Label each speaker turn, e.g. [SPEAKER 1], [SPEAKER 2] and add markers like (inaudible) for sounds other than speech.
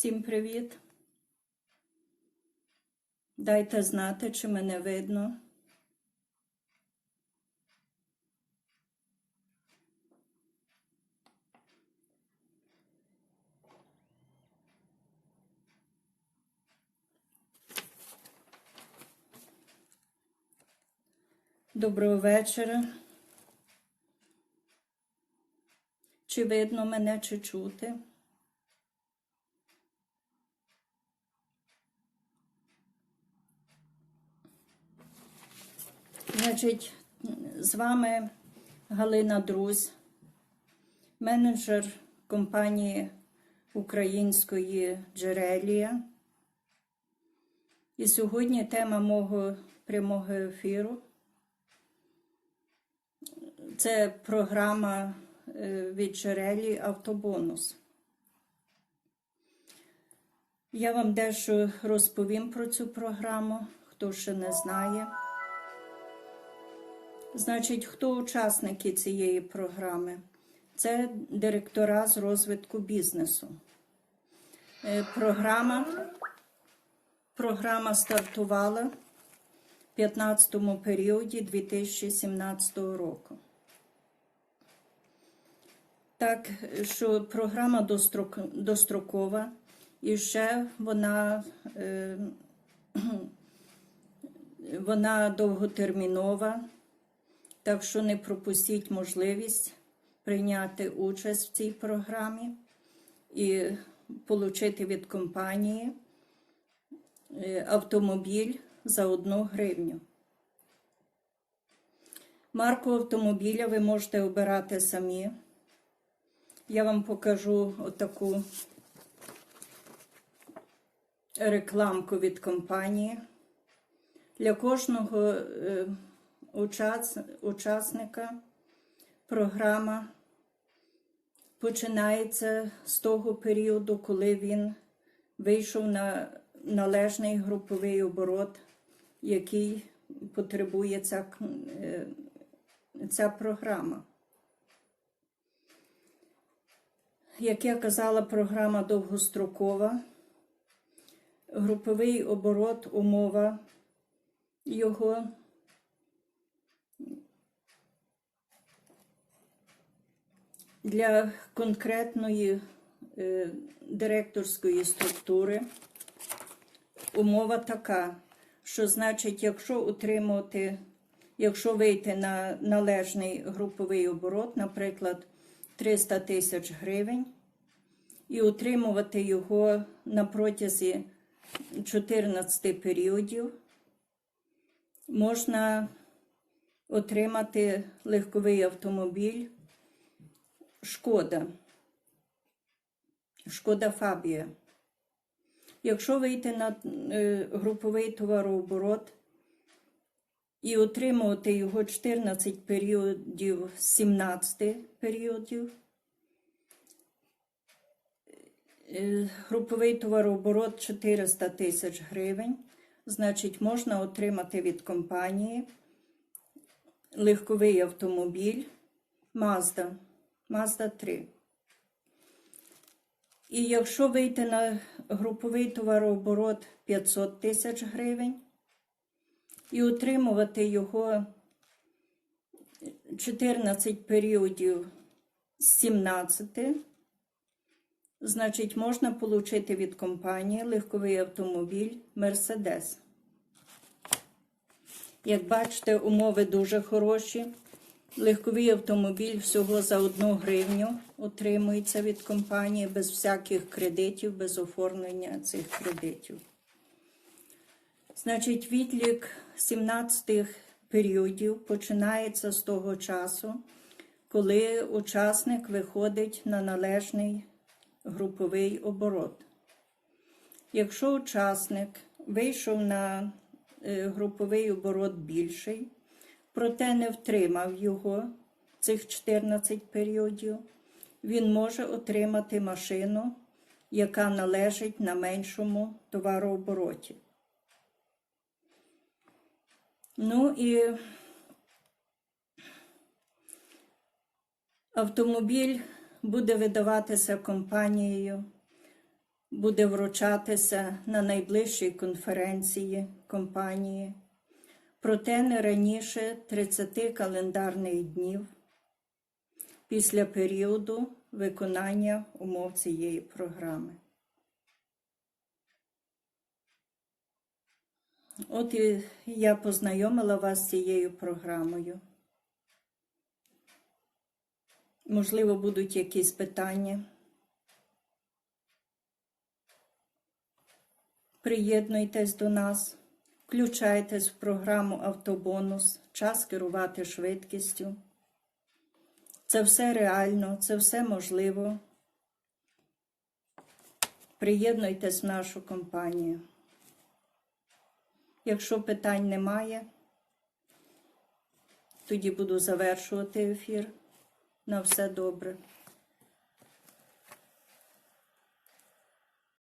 [SPEAKER 1] Всім привіт. Дайте знати, чи мене видно. Доброго вечора. Чи видно мене, чи чути? Значить, з вами Галина Друзь, менеджер компанії української Джерелія. І сьогодні тема мого прямого ефіру це програма е, від Джерелі Автобонус. Я вам дещо розповім про цю програму, хто ще не знає. Значить, хто учасники цієї програми? Це директора з розвитку бізнесу. Е, Програма, програма стартувала в 15-му періоді 2017 року. Так, що програма дострок- дострокова і ще вона, е, (clears throat) вона довготермінова. Так що не пропустіть можливість прийняти участь в цій програмі і отримати від компанії е, автомобіль за одну гривню. Марку автомобіля ви можете обирати самі. Я вам покажу отаку рекламку від компанії. Для кожного е, учас, учасника програма починається з того періоду, коли він вийшов на належний груповий оборот, який потребує ця, е, ця програма. Як я казала, програма довгострокова. Груповий оборот, умова його для конкретної е, директорської структури. Умова така, що значить, якщо утримувати, якщо вийти на належний груповий оборот, наприклад, 300 тисяч гривень, і утримувати його на протязі 14 періодів, можна отримати легковий автомобіль Шкода. Шкода Фабія. Якщо вийти на е, груповий товарооборот і отримувати його 14 періодів 17 періодів, е, груповий товарооборот 400 тисяч гривень, значить, можна отримати від компанії легковий автомобіль Mazda, Mazda 3. І якщо вийти на груповий товарооборот 500 тисяч гривень і утримувати його 14 періодів з 17, значить можна отримати від компанії легковий автомобіль Mercedes. Як бачите, умови дуже хороші. Легковий автомобіль всього за одну гривню отримується від компанії без всяких кредитів, без оформлення цих кредитів. Значить, відлік 17 періодів починається з того часу, коли учасник виходить на належний груповий оборот. Якщо учасник вийшов на е, груповий оборот більший, проте не втримав його цих 14 періодів, він може отримати машину, яка належить на меншому товарообороті. Ну і автомобіль буде видаватися компанією буде вручатися на найближчій конференції компанії, проте не раніше 30 календарних днів після періоду виконання умов цієї програми. От і я познайомила вас з цією програмою. Можливо, будуть якісь питання. Приєднуйтесь до нас, включайтесь в програму Автобонус, час керувати швидкістю. Це все реально, це все можливо. Приєднуйтесь в нашу компанію. Якщо питань немає, тоді буду завершувати ефір. На все добре.